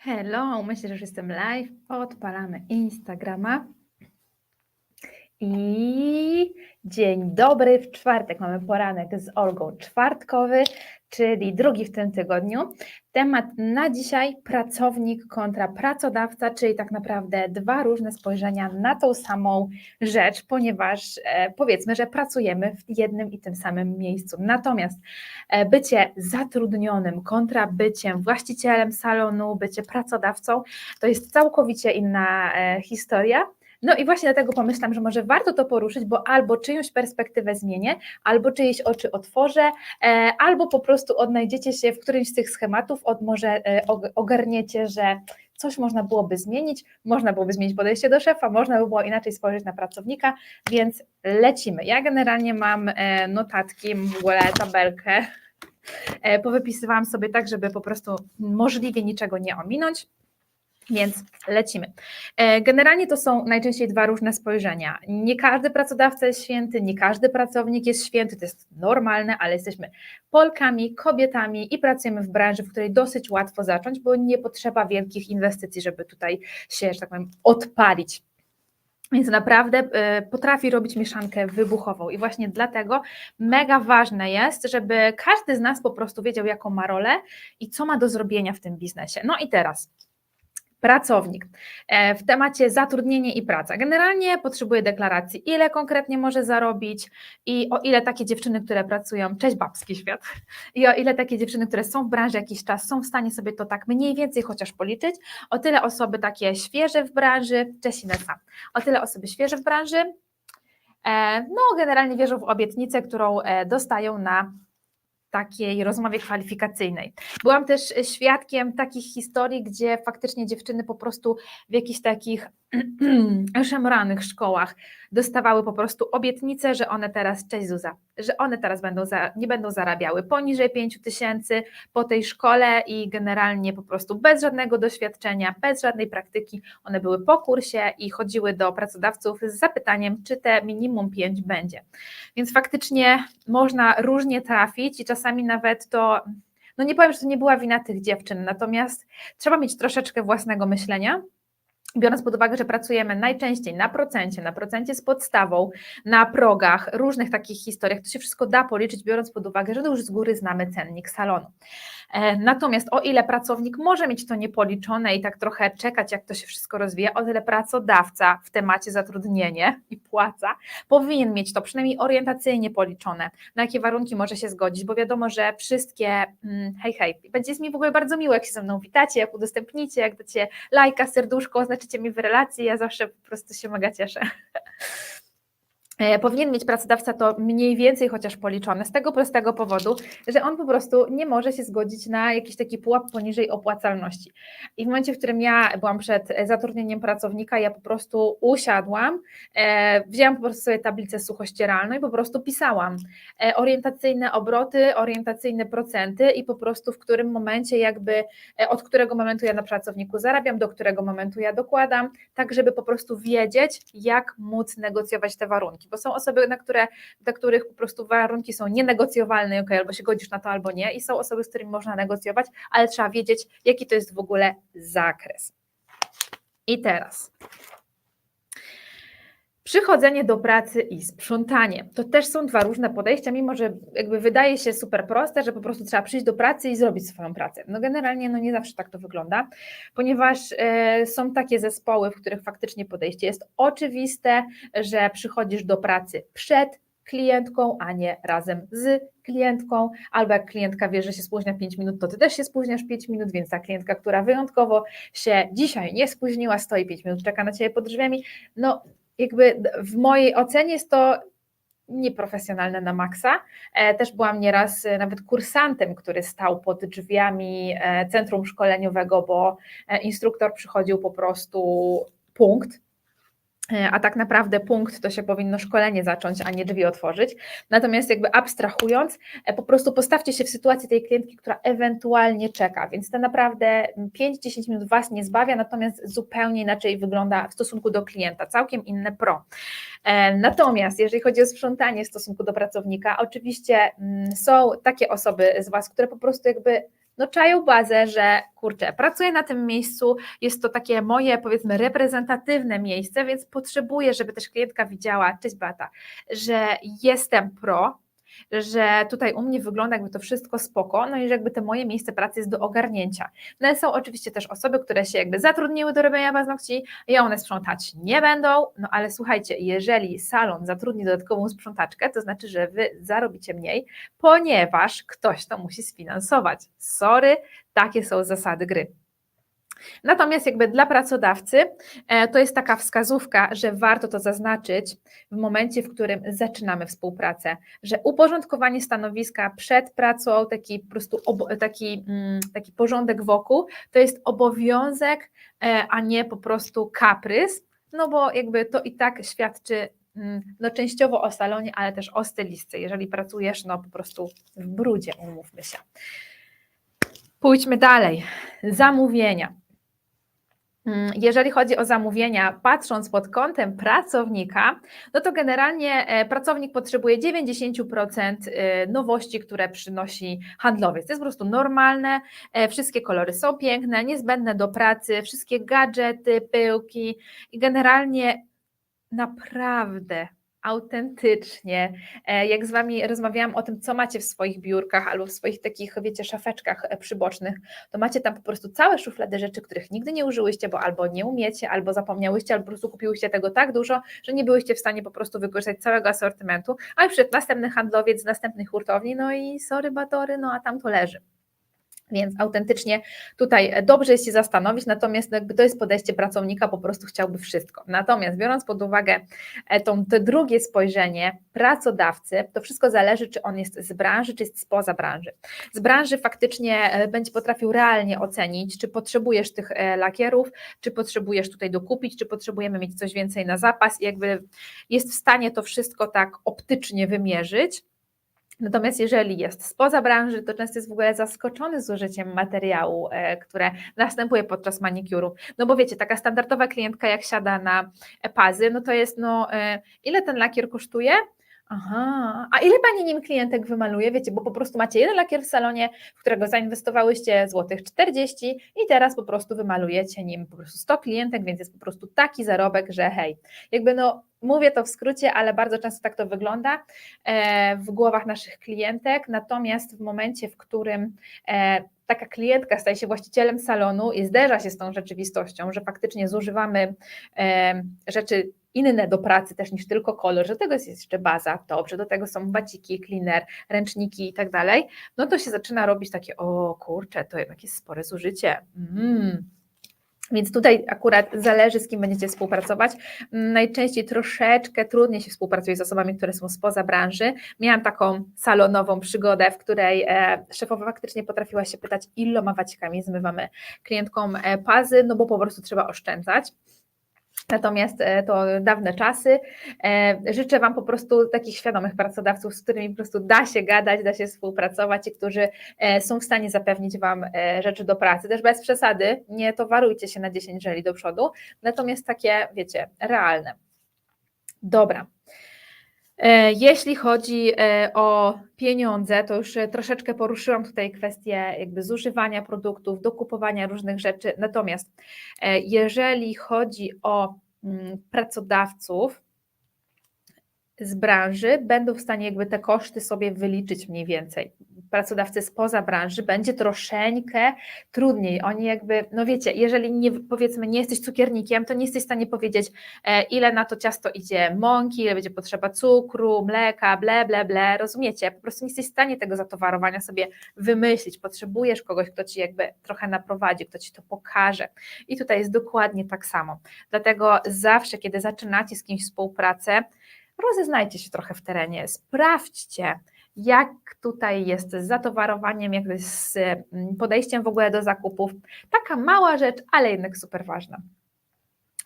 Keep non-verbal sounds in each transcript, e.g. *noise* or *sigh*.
Hello, myślę, że już jestem live. Odpalamy Instagrama. I dzień dobry w czwartek. Mamy poranek z Olgą czwartkowy, czyli drugi w tym tygodniu. Temat na dzisiaj pracownik kontra pracodawca, czyli tak naprawdę dwa różne spojrzenia na tą samą rzecz, ponieważ e, powiedzmy, że pracujemy w jednym i tym samym miejscu. Natomiast e, bycie zatrudnionym kontra byciem właścicielem salonu, bycie pracodawcą, to jest całkowicie inna e, historia. No i właśnie dlatego pomyślałam, że może warto to poruszyć, bo albo czyjąś perspektywę zmienię, albo czyjeś oczy otworzę, e, albo po prostu odnajdziecie się w którymś z tych schematów, od może e, og- ogarniecie, że coś można byłoby zmienić, można byłoby zmienić podejście do szefa, można by było inaczej spojrzeć na pracownika, więc lecimy. Ja generalnie mam e, notatki, w ogóle tabelkę, powypisywałam sobie tak, żeby po prostu możliwie niczego nie ominąć. Więc lecimy. E, Generalnie to są najczęściej dwa różne spojrzenia. Nie każdy pracodawca jest święty, nie każdy pracownik jest święty, to jest normalne, ale jesteśmy Polkami, kobietami i pracujemy w branży, w której dosyć łatwo zacząć, bo nie potrzeba wielkich inwestycji, żeby tutaj się, że tak powiem, odpalić. Więc naprawdę e, potrafi robić mieszankę wybuchową i właśnie dlatego mega ważne jest, żeby każdy z nas po prostu wiedział, jaką ma rolę i co ma do zrobienia w tym biznesie. No i teraz Pracownik. E, W temacie zatrudnienie i praca. Generalnie potrzebuje deklaracji, ile konkretnie może zarobić i o ile takie dziewczyny, które pracują, cześć babski świat, *laughs* i o ile takie dziewczyny, które są w branży jakiś czas, są w stanie sobie to tak mniej więcej chociaż policzyć, o tyle osoby takie świeże w branży, cześć Inesa, o tyle osoby świeże w branży, e, no generalnie wierzą w obietnicę, którą e, dostają na takiej rozmowie kwalifikacyjnej. Byłam też świadkiem takich historii, gdzie faktycznie dziewczyny po prostu w jakichś takich *clears throat* szemranych szkołach dostawały po prostu obietnicę, że one teraz, cześć Zuza, że one teraz będą za, nie będą zarabiały poniżej 5 tysięcy po tej szkole i generalnie po prostu bez żadnego doświadczenia, bez żadnej praktyki, one były po kursie i chodziły do pracodawców z zapytaniem, czy te minimum 5 będzie. Więc faktycznie można różnie trafić i czasami nawet to, no nie powiem, że to nie była wina tych dziewczyn, natomiast trzeba mieć troszeczkę własnego myślenia. Biorąc pod uwagę, że pracujemy najczęściej na procencie, na procencie z podstawą, na progach, różnych takich historiach, to się wszystko da policzyć, biorąc pod uwagę, że już z góry znamy cennik salonu. E, Natomiast o ile pracownik może mieć to niepoliczone i tak trochę czekać, jak to się wszystko rozwija, o tyle pracodawca w temacie zatrudnienie i płaca powinien mieć to przynajmniej orientacyjnie policzone, na jakie warunki może się zgodzić, bo wiadomo, że wszystkie, mm, hej, hej, będzie mi w ogóle bardzo miło, jak się ze mną witacie, jak udostępnicie, jak dacie lajka, serduszko, oznaczycie mi w relacji, ja zawsze po prostu się mega cieszę. E, Powinien mieć pracodawca to mniej więcej chociaż policzone z tego prostego powodu, że on po prostu nie może się zgodzić na jakiś taki pułap poniżej opłacalności. I w momencie, w którym ja byłam przed zatrudnieniem pracownika, ja po prostu usiadłam, e, wzięłam po prostu sobie tablicę suchościeralną i po prostu pisałam e, orientacyjne obroty, orientacyjne procenty i po prostu w którym momencie jakby, e, od którego momentu ja na pracowniku zarabiam, do którego momentu ja dokładam, tak żeby po prostu wiedzieć, jak móc negocjować te warunki, bo są osoby, na które, dla których po prostu warunki są nienegocjowalne, okay, albo się godzisz na to, albo nie i są osoby, z którymi można negocjować, ale trzeba wiedzieć, jaki to jest w ogóle zakres. I teraz Przychodzenie do pracy i sprzątanie. To też są dwa różne podejścia, mimo że jakby wydaje się super proste, że po prostu trzeba przyjść do pracy i zrobić swoją pracę. No generalnie no nie zawsze tak to wygląda, ponieważ e, są takie zespoły, w których faktycznie podejście jest oczywiste, że przychodzisz do pracy przed klientką, a nie razem z klientką, albo jak klientka wie, że się spóźnia 5 minut, to ty też się spóźniasz 5 minut, więc ta klientka, która wyjątkowo się dzisiaj nie spóźniła, stoi 5 minut, czeka na ciebie pod drzwiami, no jakby w mojej ocenie jest to nieprofesjonalne na maksa. E, Też byłam nieraz e, nawet kursantem, który stał pod drzwiami e, centrum szkoleniowego, bo instruktor przychodził po prostu punkt. E, A tak naprawdę punkt to się powinno szkolenie zacząć, a nie drzwi otworzyć. Natomiast jakby abstrahując, e, po prostu postawcie się w sytuacji tej klientki, która ewentualnie czeka, więc to naprawdę 5-10 minut Was nie zbawia, natomiast zupełnie inaczej wygląda w stosunku do klienta, całkiem inne pro. E, Natomiast jeżeli chodzi o sprzątanie w stosunku do pracownika, oczywiście mm, są takie osoby z Was, które po prostu jakby no czają bazę, że kurczę, pracuję na tym miejscu, jest to takie moje powiedzmy reprezentatywne miejsce, więc potrzebuję, żeby też klientka widziała, cześć Bata, że jestem pro, że tutaj u mnie wygląda jakby to wszystko spoko, no i że jakby to moje miejsce pracy jest do ogarnięcia. No ale są oczywiście też osoby, które się jakby zatrudniły do robienia paznokci i one sprzątać nie będą, no ale słuchajcie, jeżeli salon zatrudni dodatkową sprzątaczkę, to znaczy, że wy zarobicie mniej, ponieważ ktoś to musi sfinansować. Sorry, takie są zasady gry. Natomiast jakby dla pracodawcy e, to jest taka wskazówka, że warto to zaznaczyć w momencie, w którym zaczynamy współpracę, że uporządkowanie stanowiska przed pracą, taki po prostu taki, mm, taki porządek wokół, to jest obowiązek, e, a nie po prostu kaprys, no bo jakby to i tak świadczy mm, no częściowo o salonie, ale też o stylistce, jeżeli pracujesz no po prostu w brudzie, umówmy się. Pójdźmy dalej. Zamówienia. Mm, jeżeli chodzi o zamówienia, patrząc pod kątem pracownika, no to generalnie e, pracownik potrzebuje 90% e, nowości, które przynosi handlowiec. To jest po prostu normalne, e, wszystkie kolory są piękne, niezbędne do pracy, wszystkie gadżety, pyłki i generalnie naprawdę autentycznie. E, jak z Wami rozmawiałam o tym, co macie w swoich biurkach albo w swoich takich, wiecie, szafeczkach e, przybocznych, to macie tam po prostu całe szuflady rzeczy, których nigdy nie użyłyście, bo albo nie umiecie, albo zapomniałyście, albo po prostu kupiłyście tego tak dużo, że nie byłyście w stanie po prostu wykorzystać całego asortymentu, a już przed następny handlowiec z następnej hurtowni, no i sorry batory, no a tam to leży. Więc autentycznie tutaj dobrze jest się zastanowić, natomiast jakby to jest podejście pracownika, po prostu chciałby wszystko. Natomiast biorąc pod uwagę e, to, to drugie spojrzenie pracodawcy, to wszystko zależy, czy on jest z branży, czy jest spoza branży. Z branży faktycznie e, będzie potrafił realnie ocenić, czy potrzebujesz tych e, lakierów, czy potrzebujesz tutaj dokupić, czy potrzebujemy mieć coś więcej na zapas i jakby jest w stanie to wszystko tak optycznie wymierzyć Natomiast jeżeli jest spoza branży, to często jest w ogóle zaskoczony zużyciem materiału, e, które następuje podczas manikiuru. No bo wiecie, taka standardowa klientka jak siada na pazy, no to jest no, e, ile ten lakier kosztuje? Aha, a ile Pani nim klientek wymaluje? Wiecie, bo po prostu macie jeden lakier w salonie, w którego zainwestowałyście złotych 40 i teraz po prostu wymalujecie nim po prostu 100 klientek, więc jest po prostu taki zarobek, że hej, jakby no mówię to w skrócie, ale bardzo często tak to wygląda e, w głowach naszych klientek, natomiast w momencie, w którym e, taka klientka staje się właścicielem salonu i zderza się z tą rzeczywistością, że faktycznie zużywamy e, rzeczy inne do pracy też niż tylko kolor, że tego jest jeszcze baza, dobrze, do tego są baciki, cleaner, ręczniki i tak dalej, no to się zaczyna robić takie, o kurczę, to jednak jest spore zużycie. Mm. Więc tutaj akurat zależy, z kim będziecie współpracować. Najczęściej troszeczkę trudniej się współpracuje z osobami, które są spoza branży. Miałam taką salonową przygodę, w której e, szefowa faktycznie potrafiła się pytać, iloma wacikami zmywamy klientkom e, pazy, no bo po prostu trzeba oszczędzać. Natomiast e, to dawne czasy. E, życzę Wam po prostu takich świadomych pracodawców, z którymi po prostu da się gadać, da się współpracować i którzy e, są w stanie zapewnić Wam rzeczy do pracy. Też bez przesady, nie towarujcie się na 10 żeli do przodu, natomiast takie, wiecie, realne. Dobra. E, jeśli chodzi e, o pieniądze, to już e, troszeczkę poruszyłam tutaj kwestię jakby zużywania produktów, dokupowania różnych rzeczy. Natomiast jeżeli chodzi o mm, pracodawców, z branży będą w stanie jakby te koszty sobie wyliczyć mniej więcej. Pracodawcy spoza branży będzie troszeczkę trudniej. Oni jakby, no wiecie, jeżeli nie, powiedzmy nie jesteś cukiernikiem, to nie jesteś w stanie powiedzieć, e, ile na to ciasto idzie mąki, ile będzie potrzeba cukru, mleka, ble, ble, ble, rozumiecie? Po prostu nie jesteś w stanie tego zatowarowania sobie wymyślić. Potrzebujesz kogoś, kto ci jakby trochę naprowadzi, kto ci to pokaże. I tutaj jest dokładnie tak samo. Dlatego zawsze, kiedy zaczynacie z kimś współpracę, rozeznajcie się trochę w terenie, sprawdźcie, jak tutaj jest z zatowarowaniem, jak jest z mm, podejściem w ogóle do zakupów. Taka mała rzecz, ale jednak super ważna.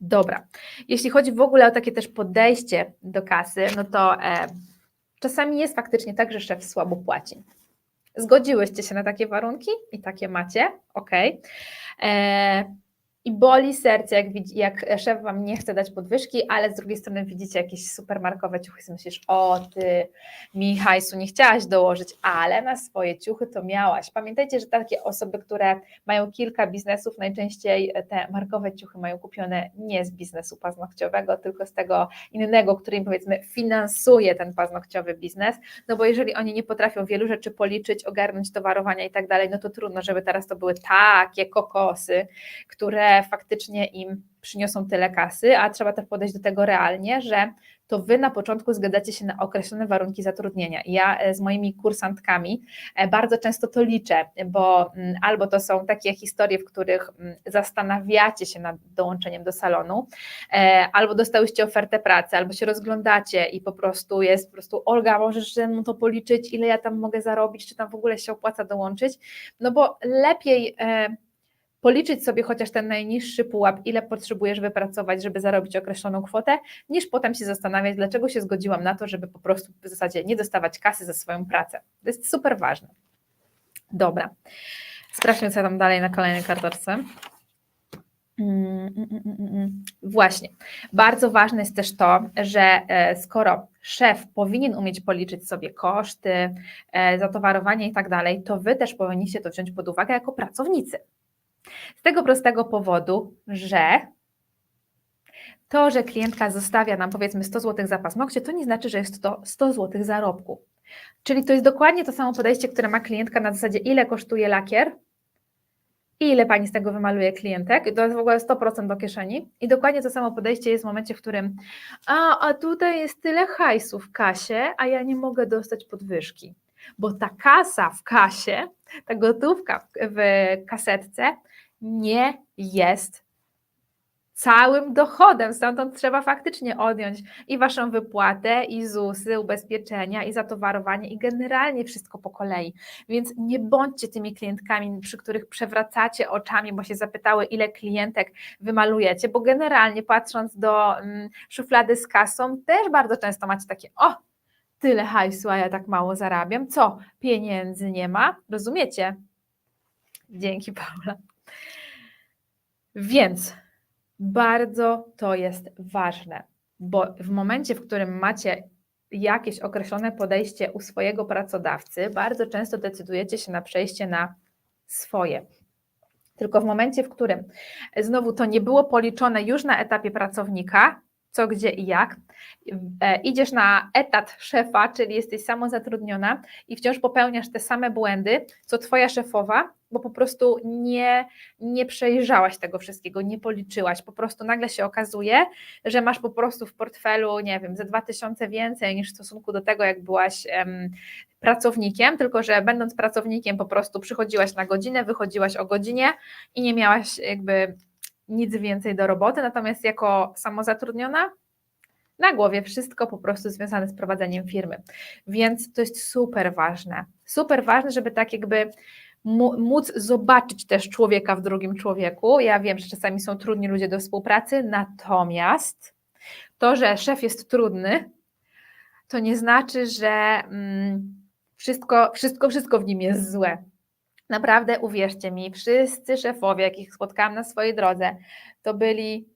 Dobra, jeśli chodzi w ogóle o takie też podejście do kasy, no to e, czasami jest faktycznie tak, że szef słabo płaci. Zgodziłyście się na takie warunki i takie macie, ok. E, I boli serce, jak, widzi, jak szef Wam nie chce dać podwyżki, ale z drugiej strony widzicie jakieś supermarkowe ciuchy i myślisz, o Ty mi hajsu nie chciałaś dołożyć, ale na swoje ciuchy to miałaś. Pamiętajcie, że takie osoby, które mają kilka biznesów, najczęściej te markowe ciuchy mają kupione nie z biznesu paznokciowego, tylko z tego innego, który im powiedzmy finansuje ten paznokciowy biznes, no bo jeżeli oni nie potrafią wielu rzeczy policzyć, ogarnąć towarowania i tak dalej, no to trudno, żeby teraz to były takie kokosy, które faktycznie im przyniosą tyle kasy, a trzeba też podejść do tego realnie, że to wy na początku zgadzacie się na określone warunki zatrudnienia. Ja e, z moimi kursantkami e, bardzo często to liczę, bo mm, albo to są takie historie, w których mm, zastanawiacie się nad dołączeniem do salonu, e, albo dostałyście ofertę pracy, albo się rozglądacie i po prostu jest po prostu Olga, możesz ze mną to policzyć, ile ja tam mogę zarobić, czy tam w ogóle się opłaca dołączyć, no bo lepiej policzyć sobie chociaż ten najniższy pułap, ile potrzebujesz wypracować, żeby zarobić określoną kwotę, niż potem się zastanawiać, dlaczego się zgodziłam na to, żeby po prostu w zasadzie nie dostawać kasy za swoją pracę. To jest super ważne. Dobra. Sprawdźmy, co tam dalej na kolejnej karteczce. Mm, mm, mm, Właśnie. Bardzo ważne jest też to, że e, skoro szef powinien umieć policzyć sobie koszty, e, zatowarowanie i tak dalej, to wy też powinniście to wziąć pod uwagę jako pracownicy. Z tego prostego powodu, że to, że klientka zostawia nam powiedzmy 100 zł za paznokcie, to nie znaczy, że jest to 100 zł zarobku. Czyli to jest dokładnie to samo podejście, które ma klientka na zasadzie, ile kosztuje lakier i ile pani z tego wymaluje klientek. To jest w ogóle 100% do kieszeni. I dokładnie to samo podejście jest w momencie, w którym a, a tutaj jest tyle hajsu w kasie, a ja nie mogę dostać podwyżki. Bo ta kasa w kasie, ta gotówka w kasetce nie jest całym dochodem. Stamtąd trzeba faktycznie odjąć i waszą wypłatę, i ZUSy, ubezpieczenia, i zatowarowanie, i generalnie wszystko po kolei. Więc nie bądźcie tymi klientkami, przy których przewracacie oczami, bo się zapytały, ile klientek wymalujecie, bo generalnie patrząc do mm, szuflady z kasą, też bardzo często macie takie, o, tyle hajsu, a ja tak mało zarabiam. Co? Pieniędzy nie ma? Rozumiecie? Dzięki, Paula. Więc bardzo to jest ważne, bo w momencie, w którym macie jakieś określone podejście u swojego pracodawcy, bardzo często decydujecie się na przejście na swoje. Tylko w momencie, w którym znowu to nie było policzone już na etapie pracownika, co, gdzie i jak. E, idziesz na etat szefa, czyli jesteś samozatrudniona i wciąż popełniasz te same błędy, co twoja szefowa, bo po prostu nie, nie przejrzałaś tego wszystkiego, nie policzyłaś. Po prostu nagle się okazuje, że masz po prostu w portfelu, nie wiem, ze 2000 więcej niż w stosunku do tego, jak byłaś em, pracownikiem, tylko że będąc pracownikiem po prostu przychodziłaś na godzinę, wychodziłaś o godzinie i nie miałaś jakby nic więcej do roboty, natomiast jako samozatrudniona na głowie wszystko po prostu związane z prowadzeniem firmy. Więc to jest super ważne. Super ważne, żeby tak jakby móc zobaczyć też człowieka w drugim człowieku. Ja wiem, że czasami są trudni ludzie do współpracy, natomiast to, że szef jest trudny, to nie znaczy, że mm, wszystko, wszystko, wszystko w nim jest złe. Naprawdę uwierzcie mi, wszyscy szefowie, jakich spotkałam na swojej drodze, to byli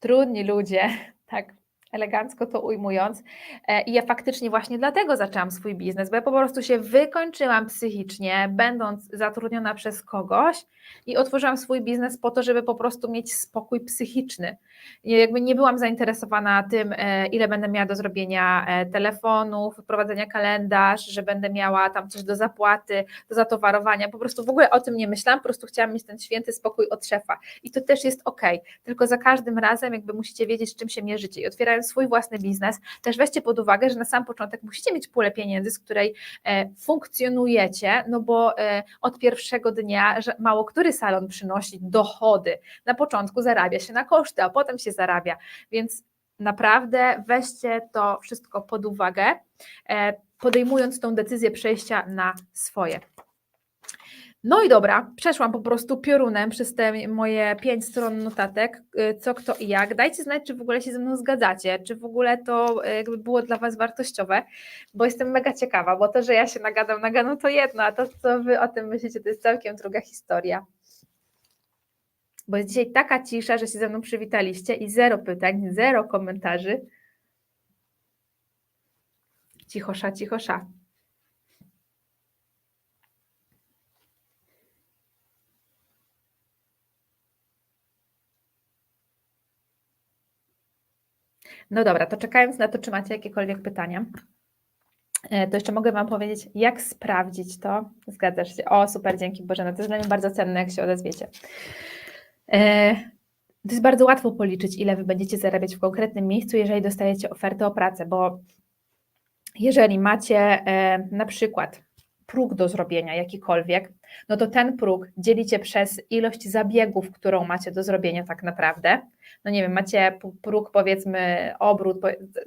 trudni ludzie, *laughs* tak elegancko to ujmując. E, I ja faktycznie właśnie dlatego zaczęłam swój biznes, bo ja po prostu się wykończyłam psychicznie, będąc zatrudniona przez kogoś i otworzyłam swój biznes po to, żeby po prostu mieć spokój psychiczny. I jakby nie byłam zainteresowana tym, e, ile będę miała do zrobienia e, telefonów, wprowadzenia kalendarz, że będę miała tam coś do zapłaty, do zatowarowania. Po prostu w ogóle o tym nie myślałam, po prostu chciałam mieć ten święty spokój od szefa. I to też jest ok, tylko za każdym razem jakby musicie wiedzieć, czym się mierzycie. I otwierając swój własny biznes, też weźcie pod uwagę, że na sam początek musicie mieć pulę pieniędzy, z której e, funkcjonujecie, no bo od pierwszego dnia, że mało który salon przynosi dochody. Na początku zarabia się na koszty, a potem się zarabia. Więc naprawdę weźcie to wszystko pod uwagę, e, podejmując tą decyzję przejścia na swoje. No i dobra, przeszłam po prostu piorunem przez te moje pięć stron notatek, y, co, kto i jak. Dajcie znać, czy w ogóle się ze mną zgadzacie, czy w ogóle to y, jakby było dla Was wartościowe, bo jestem mega ciekawa, bo to, że ja się nagadam, nagadam to jedno, a to, co Wy o tym myślicie, to jest całkiem druga historia. bo jest dzisiaj taka cisza, że się ze mną przywitaliście i zero pytań, zero komentarzy. Cichosza, cichosza. No dobra, to czekając na to, czy macie jakiekolwiek pytania, e, to jeszcze mogę Wam powiedzieć, jak sprawdzić to. Zgadzasz się? O, super, dzięki Bożena. To jest dla mnie bardzo cenne, jak się odezwiecie. E, To jest bardzo łatwo policzyć, ile Wy będziecie zarabiać w konkretnym miejscu, jeżeli dostajecie ofertę o pracę, bo jeżeli macie e, na przykład próg do zrobienia jakikolwiek, no to ten próg dzielicie przez ilość zabiegów, którą macie do zrobienia tak naprawdę. No nie wiem, macie próg powiedzmy obrót,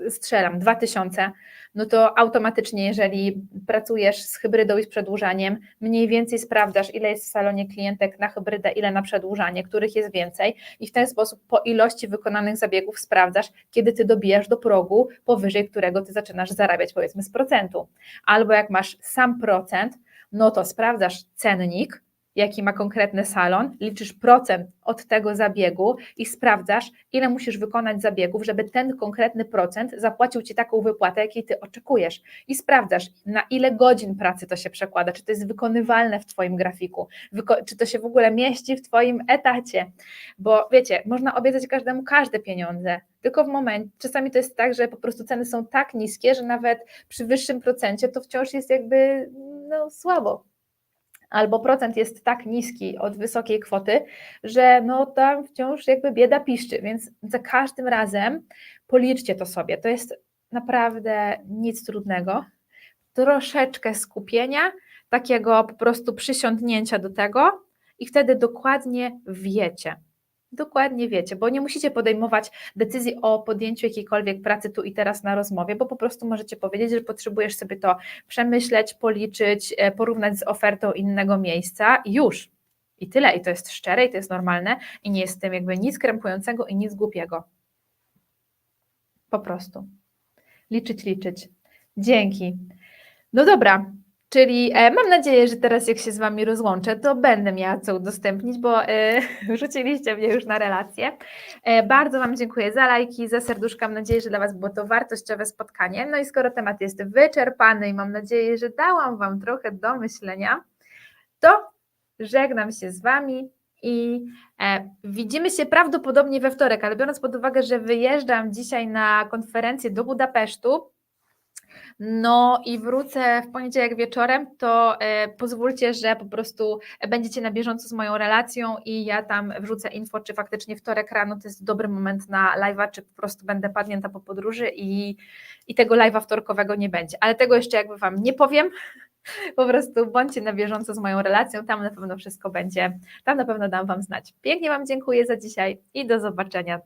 strzelam 2000, no to automatycznie jeżeli pracujesz z hybrydą i z przedłużaniem, mniej więcej sprawdzasz ile jest w salonie klientek na hybrydę, ile na przedłużanie, których jest więcej i w ten sposób po ilości wykonanych zabiegów sprawdzasz, kiedy ty dobijasz do progu, powyżej którego ty zaczynasz zarabiać powiedzmy z procentu. Albo jak masz sam procent, no to sprawdzasz cennik, jaki ma konkretny salon, liczysz procent od tego zabiegu i sprawdzasz, ile musisz wykonać zabiegów, żeby ten konkretny procent zapłacił ci taką wypłatę, jakiej ty oczekujesz. I sprawdzasz, na ile godzin pracy to się przekłada, czy to jest wykonywalne w Twoim grafiku, czy to się w ogóle mieści w Twoim etacie. Bo wiecie, można obiecać każdemu każde pieniądze, tylko w momencie, czasami to jest tak, że po prostu ceny są tak niskie, że nawet przy wyższym procencie to wciąż jest jakby no, słabo. Albo procent jest tak niski od wysokiej kwoty, że no tam wciąż jakby bieda piszczy, więc za każdym razem policzcie to sobie. To jest naprawdę nic trudnego. Troszeczkę skupienia, takiego po prostu przysiądnięcia do tego i wtedy dokładnie wiecie. Dokładnie wiecie, bo nie musicie podejmować decyzji o podjęciu jakiejkolwiek pracy tu i teraz na rozmowie, bo po prostu możecie powiedzieć, że potrzebujesz sobie to przemyśleć, policzyć, e, porównać z ofertą innego miejsca już. I tyle. I to jest szczere, i to jest normalne, i nie jest w tym jakby nic krępującego i nic głupiego. Po prostu. Liczyć, liczyć. Dzięki. No dobra, czyli e, mam nadzieję, że teraz jak się z Wami rozłączę, to będę miała co udostępnić, bo e, *laughs* rzuciliście mnie już na relację. E, bardzo Wam dziękuję za lajki, za serduszka. Mam nadzieję, że dla Was było to wartościowe spotkanie. No i skoro temat jest wyczerpany i mam nadzieję, że dałam Wam trochę do myślenia, to żegnam się z Wami i e, widzimy się prawdopodobnie we wtorek, ale biorąc pod uwagę, że wyjeżdżam dzisiaj na konferencję do Budapesztu, no i wrócę w poniedziałek wieczorem, to e, pozwólcie, że po prostu będziecie na bieżąco z moją relacją i ja tam wrzucę info, czy faktycznie wtorek rano to jest dobry moment na live'a, czy po prostu będę padnięta po podróży i, i tego live'a wtorkowego nie będzie. Ale tego jeszcze jakby Wam nie powiem, *laughs* po prostu bądźcie na bieżąco z moją relacją, tam na pewno wszystko będzie, tam na pewno dam Wam znać. Pięknie Wam dziękuję za dzisiaj i do zobaczenia